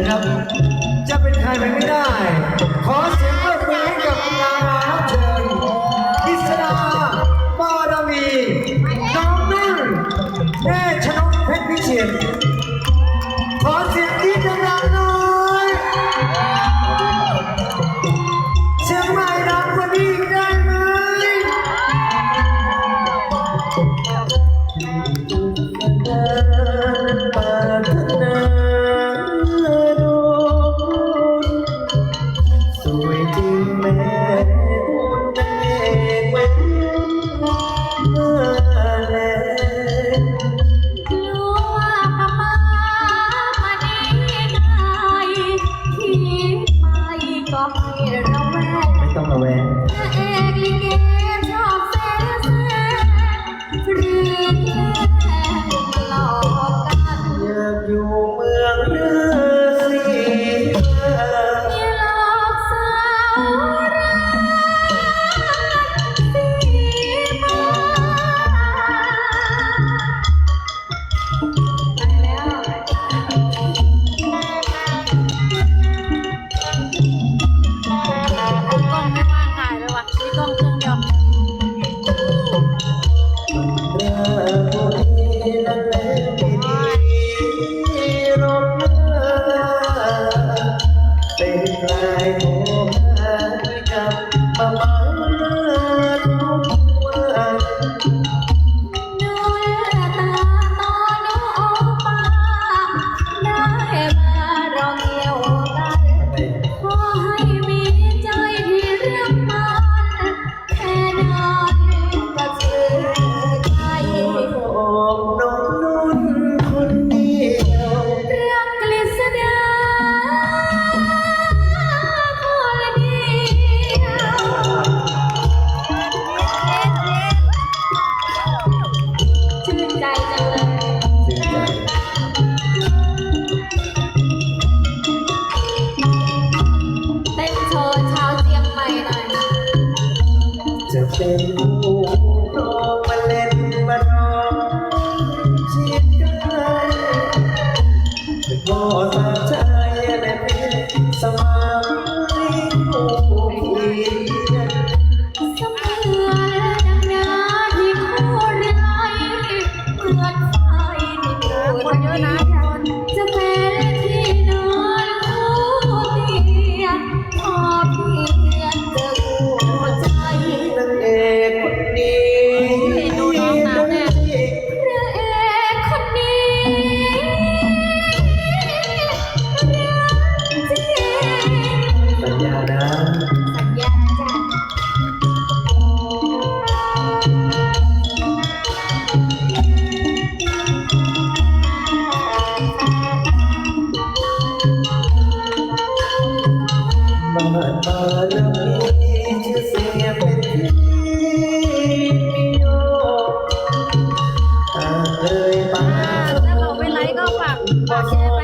ะครับ จะเป็นใครไปไม่ได้ ขอเสียงปรบมือให้กับคุณดารารับเชิญกิษดาบารมีน้องนุ่นแม่ชนกเพชรพิชิตขอเสียงที่ดังหน่อยเชียงใหม่ดังกว่านี้ได้ไหม 我在二弦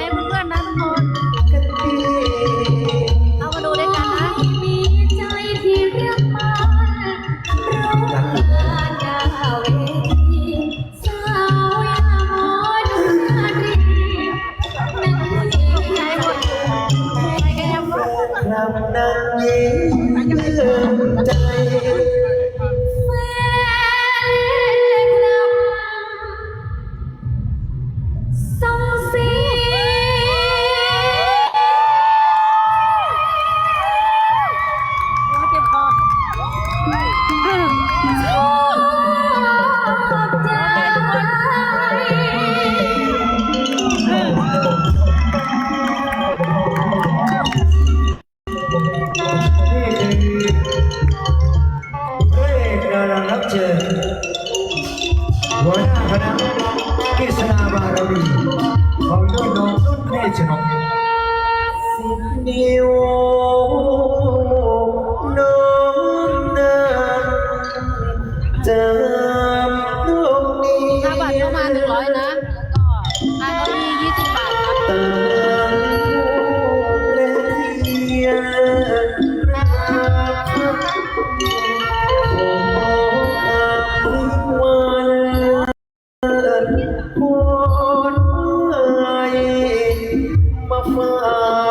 Mama.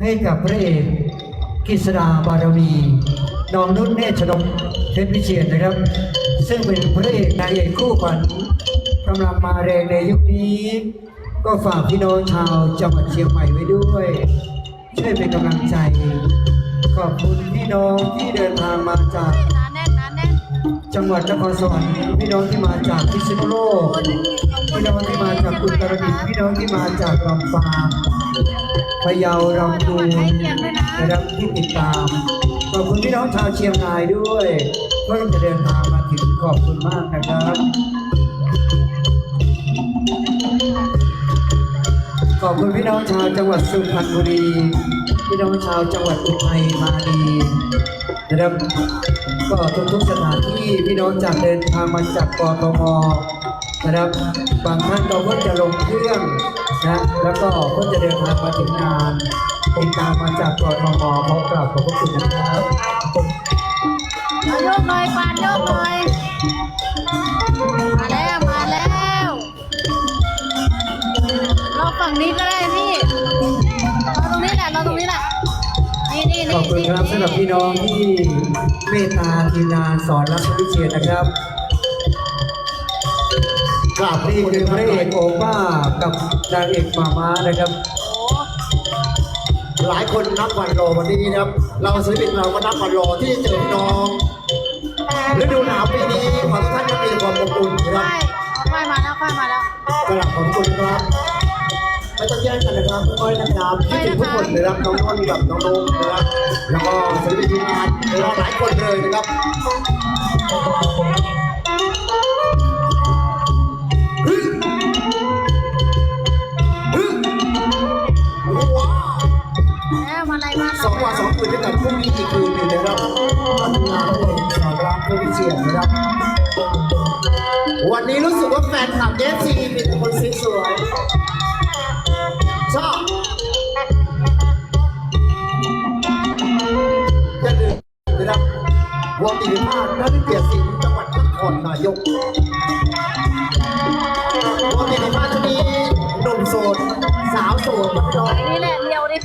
ให้กับพระเอกกิษดาบารมีน้องนุ่นเนตรชนกเพชรวิเชียนนะครับ ซึ่งเป็นพระเอกนางเอกคู่ขวัญกำลังมาแรงในยุคนี้ ก็ฝากพี่น้องชาวจังหวัดเชียงใหม่ไว้ด้วย ช่วยเป็นกำลังใจ ขอบคุณพี่น้องที่เดินทางมาจากหนาแน่นหนาแน่นจังหวัดนครสวรรค์พี่น้องที่มาจากพิษณุโลก พี่น้องที่มาจากอุตรดิตถ์พี่น้องที่มาจากลำปางพะเยาลำพูนนะครับที่ติดตามขอบคุณพี่น้องชาวเชียงรายด้วยเพิ่งจะเดินทางมาถึงขอบคุณมากนะครับขอบคุณพี่น้องชาวจังหวัดสุพรรณบุรี พี่น้องชาวจังหวัดอุทัยธานีนะครับก็ทุกๆสถานที่พี่น้องจากเดินทางมาจากกทม นะครับบางท่านก็เพิ่งจะลงเครื่องนะแล้วก็เพิ่งจะเดินทางมาถึงงานติดตามมาจากกทมขอกราบขอบพระคุณนะครับเอาโยกหน่อยปานโยกหน่อยมาแล้วมาแล้วเราฝั่งนี้ก็ได้พี่เราตรงนี้แหละเราตรงนี้แหละนี่นี่ขนี่อบคุณครับสำหรับพี่น้องที่เมตตาทีมงานสอนรักวิเชียนนะครับ กราบนี่คือพระเอกโอป้ากับนางเอกมาม้านะครับ หลายคนนับวันรอวันนี้นะครับ เราศิลปินเราก็นับวันรอที่จะเจอน้องฤดูหนาวปีนี้ขอให้ท่านจะมีความอบอุ่นนะครับใช่เอาไฟมาแล้วไฟมาแล้วกราบขอบคุณนะครับไม่ต้องแย่งกันนะครับค่อยๆนะครับคิดถึงทุกคนเลยนะครับน้องนนท์กับน้องนุ่มนะครับแล้วก็ศิลปินทีมงานเราหลายคนเลยนะครับ แฟนคลับเอฟซีมีแต่คนสวยๆชอบอย่าลืมนะครับวงตีพาดนักเกียรติศิลป์จังหวัดนครนายกวงตีพาดจะมีหนุ่มโสดสาวโสดมาน้อยนี่แหละเรียวดิ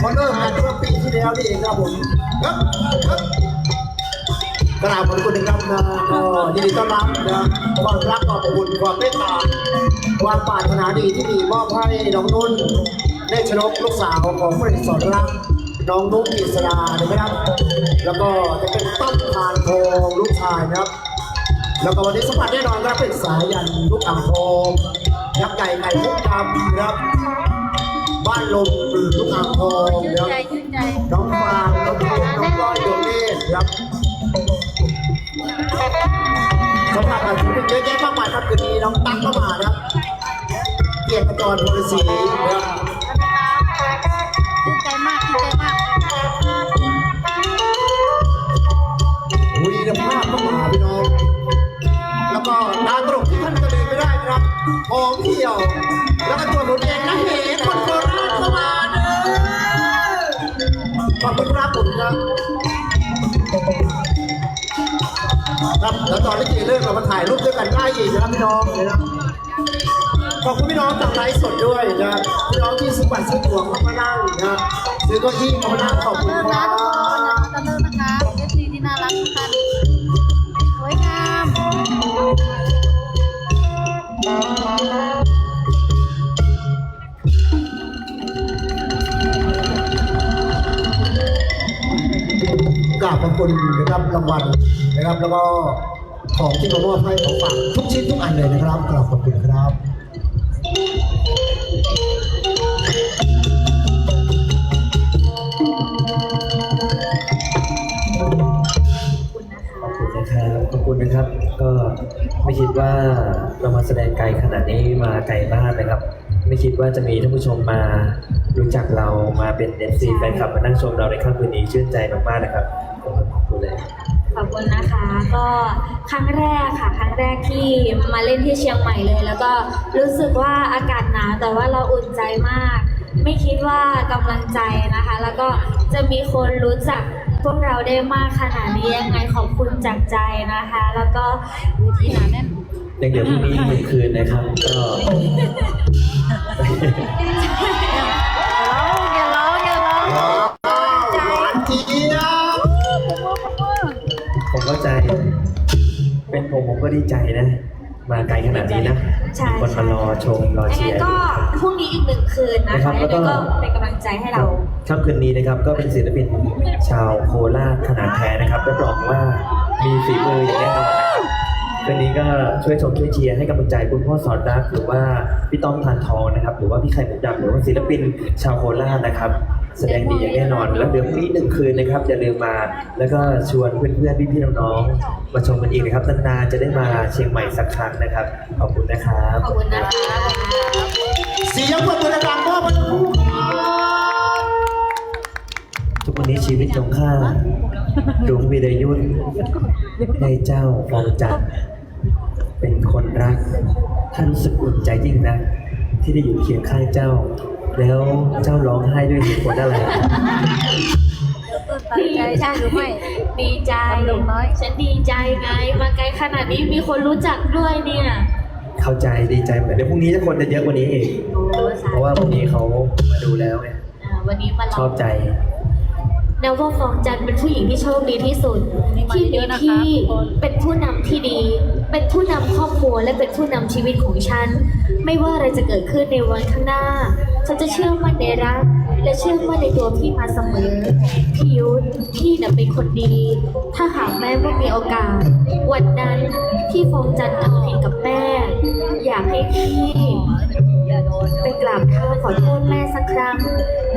พอเริ่มงานเมื่อปีที่แล้วนี่เองครับผมครับครับ กราบขอบคุณนะครับนะก็ยินดีต้อนรับนะความรักความอบอุ่นความเมตตาความปรารถนาดีที่มีมอบให้น้องนุ่นได้ชนกลูกสาวของพระเอกสอนรักน้องนุ่นอิสรานะครับ แล้วก็จะเป็นต้นทานทองลูกชายนะครับ แล้วก็วันนี้สัมผัสแน่นอนครับเป็นสายยันลูกอ่างทองยักษ์ใหญ่ไก่มุกดำนะครับบ้านลมลูกอ่างทองชื่นนะครับใจชื่นใจน้องฟางน้องเพชรน้องก้อยดวงเนตรครับ สำหรับอาชีพเยอะแยะมากมายครับคืนนี้น้องตั้งเข้ามานะครับเกียรติกรพลศรีนะครับชื่นใจมากชื่นใจมากวีรภาพเข้ามาพี่น้อง แล้วก็ดาวตลกที่ท่านจะเดินไม่ได้นะครับหอมเที่ยว แล้วตอนที่เจเลิกเรามาถ่ายรูปด้วยกันได้อีกนะครับพี่น้องนะครับขอบคุณพี่น้องจากไลฟ์สดด้วยนะครับพี่น้องที่ซื้อบัตรซื้อตั๋วเข้ามานั่งนะครับซื้อเก้าอี้เข้ามานั่งขอบคุณเริ่มคนะรับทุกคนเดี๋ยวเราจะเริ่มนะคะเอฟซีที่น่ารักทุกท่านสวยงามกราบขอบคุณนะครับรางวัล นะครับ แล้วก็ของที่มามอบให้ของฝากทุกชิ้นทุกอันเลยนะครับกราบขอบคุณครับขอบคุณนะครับขอบคุณนะครับ ก็ไม่คิดว่าเรามาแสดงไกลขนาดนี้มาไกลมากนะครับ ไม่คิดว่าจะมีท่านผู้ชมมารู้จักเรามาเป็นเอฟซีแฟนคลับมานั่งชมเราในค่ำคืนนี้ชื่นใจมากๆนะครับขอบคุณขอบคุณเลย ขอบคุณนะคะ ก็ครั้งแรกค่ะ ครั้งแรกที่มาเล่นที่เชียงใหม่เลย แล้วก็รู้สึกว่าอากาศหนาวแต่ว่าเราอุ่นใจมาก ไม่คิดว่ากำลังใจนะคะ แล้วก็จะมีคนรู้จักพวกเราได้มากขนาดนี้ยังไงขอบคุณจากใจนะคะ แล้วก็ที่หนาแน่นยังเดี๋ยวพรุ่งนี้อีกหนึ่งคืนนะครับ ก็ ก็ดีใจนะ มาไกลขนาดนี้นะใช่ มีคนมารอชมรอยังเชีไงยร์ ก็พรุ่งนี้อีกหนึ่งคืนนะนะครัคะบยังไงแล้วก็ก็เป็นกำลังใจให้เรา ค่ำคืนนี้นะครับก็เป็นศิลปินชาวโคราชขนาดแท้นะครับรับรองว่ามีฝีมืออย่างแน่นอนนะครับคืนนี้ก็ช่วยชมช่วยเชียร์ให้กำลังใจคุณพ่อสอนรักหรือว่าพี่ต้อมทานทองนะครับ หรือว่าพี่ไข่หมูดำหรือว่าศิลปินชาวโคราชนะครับ แสดงดีอย่างแน่นอน แล้วเดี๋ยวพรุ่งนี้หนึ่งคืนนะครับอย่าลืมมา แล้วก็ชวนเพื่อนๆพี่ๆน้องๆมาชมกันอีกนะครับนานๆจะได้มาเชียงใหม่สักครั้งนะครับ ขอบคุณนะครับขอบคุณนะคะเสียงปรบมือดังๆมอบให้ทั้งคู่ครับทุกวันนี้ชีวิตของข้าดวงวิรยุทธ์ได้เจ้าฟองจันทร์เป็นคนรักท่านรู้สึกอุ่นใจยิ่งนักที่ได้อยู่เคียงข้างเจ้า แล้วเจ้าร้องไห้ด้วยเหตุผลอะไรดีใจหรือไม่ดีใจฉันดีใจไง มาไกลขนาดนี้มีคนรู้จักด้วยเนี่ย เข้าใจดีใจเหมือนเดี๋ยวพรุ่งนี้จะคนจะเยอะกว่านี้เองโอ้สาเพราะว่าพรุ่งนี้เขามาดูแล้วไงอ่าวันนี้มาลชอองบใจแนวว่าฟองจันทร์เป็นผู้หญิงที่โชคดีที่สุด ที่มีพี่เป็นผู้นำที่ดี เป็นผู้นำครอบครัวและเป็นผู้นำชีวิตของฉัน ไม่ว่าอะไรจะเกิดขึ้นในวันข้างหน้า ฉันจะเชื่อมั่นในรัก และเชื่อมั่นในตัวพี่มาเสมอ พี่ยุทธพี่น่ะเป็นคนดี ถ้าหากแม่ว่ามีโอกาส วันนั้นที่ฟองจันทร์ทำผิดกับแม่ อยากให้พี่ไปกราบเท้าขอโทษแม่สักครั้ง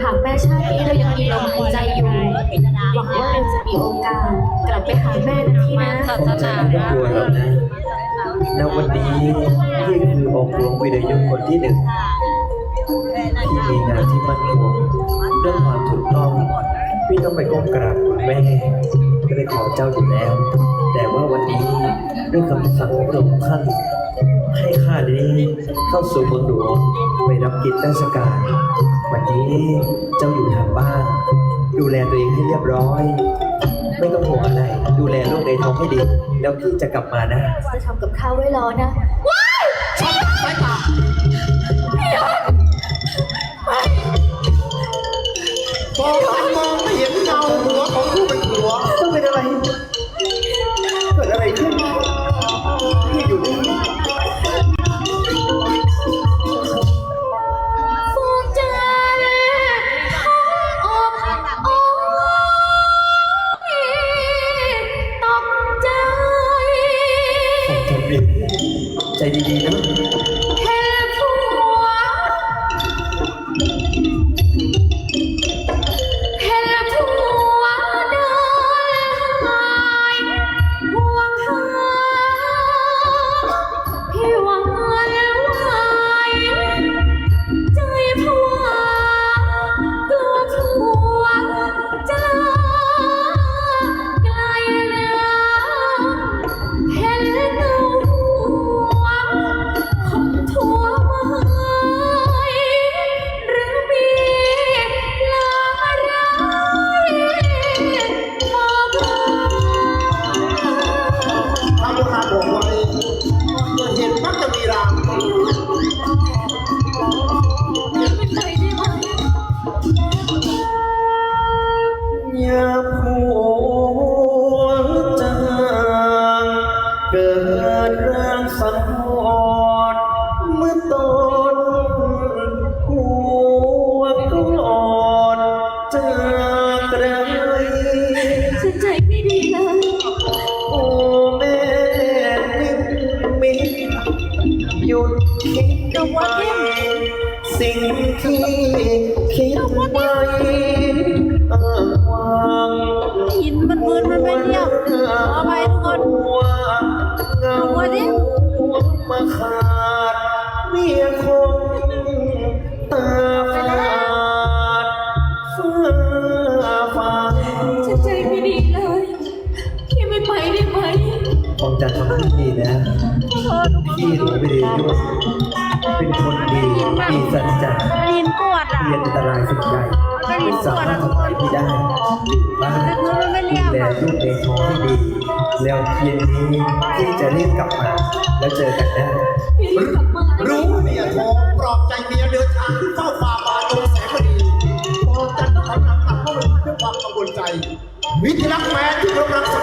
หากแม่ชาตินี้เรายังมีลมหายใจอยู่ หวังว่าเราจะมีโอกาส กลับไปหาแม่นะพี่นะฟองจันทร์ไม่ต้องกลัวหรอกนะณวันนี้พี่คือองค์หลวงวิรยุทธ์คนที่หนึ่ง พี่มีงานที่มั่นคงเรื่องความถูกต้องพี่ต้องไปก้มกราบคุณแม่ก็ได้ขอเจ้าอยู่แล้ว แต่ว่าวันนี้ด้วยคำสั่งของพระองค์ท่านให้ข้านี้เข้าสู่เมืองหลวงไปรับกิจราชการ วันนี้เจ้าอยู่ทางบ้าน ดูแลตัวเองให้เรียบร้อย ไม่ต้องห่วงอะไร ดูแลลูกในท้องให้ดี แล้วพี่จะกลับมานะ จะทำกับข้าวไว้รอนะช็อตสายตา ฉันใจไม่ดีเลย โอ้แม่นิ่งมิตหยุดคิดเอาไปสิ่งที่คิดไว้เออวางหินมันมืนมันไม่เรียบขออภัยทุกคนหัวเงามาขาดเมียคง ผมจะทำให้ดีนะพี่หลวงวิริยุทธ์เป็นคนดีมีสัจจะลิ้นปวดอะเรียนอันตรายสิ่งใดไม่สามารถทำร้ายพี่ได้บ้านดูแลลูกในท้องให้ดี แล้วเย็นนี้พี่จะรีบกลับมา แล้วเจอกันนะรู้เมียท้องปลอบใจเมียเดินทางขึ้นเฝ้าฝ่าบาตรงแสงมณีพอจันทร์ทำหนักขับเข้าไปด้วยความกังวลใจมิตรรักแม้ที่เรารัก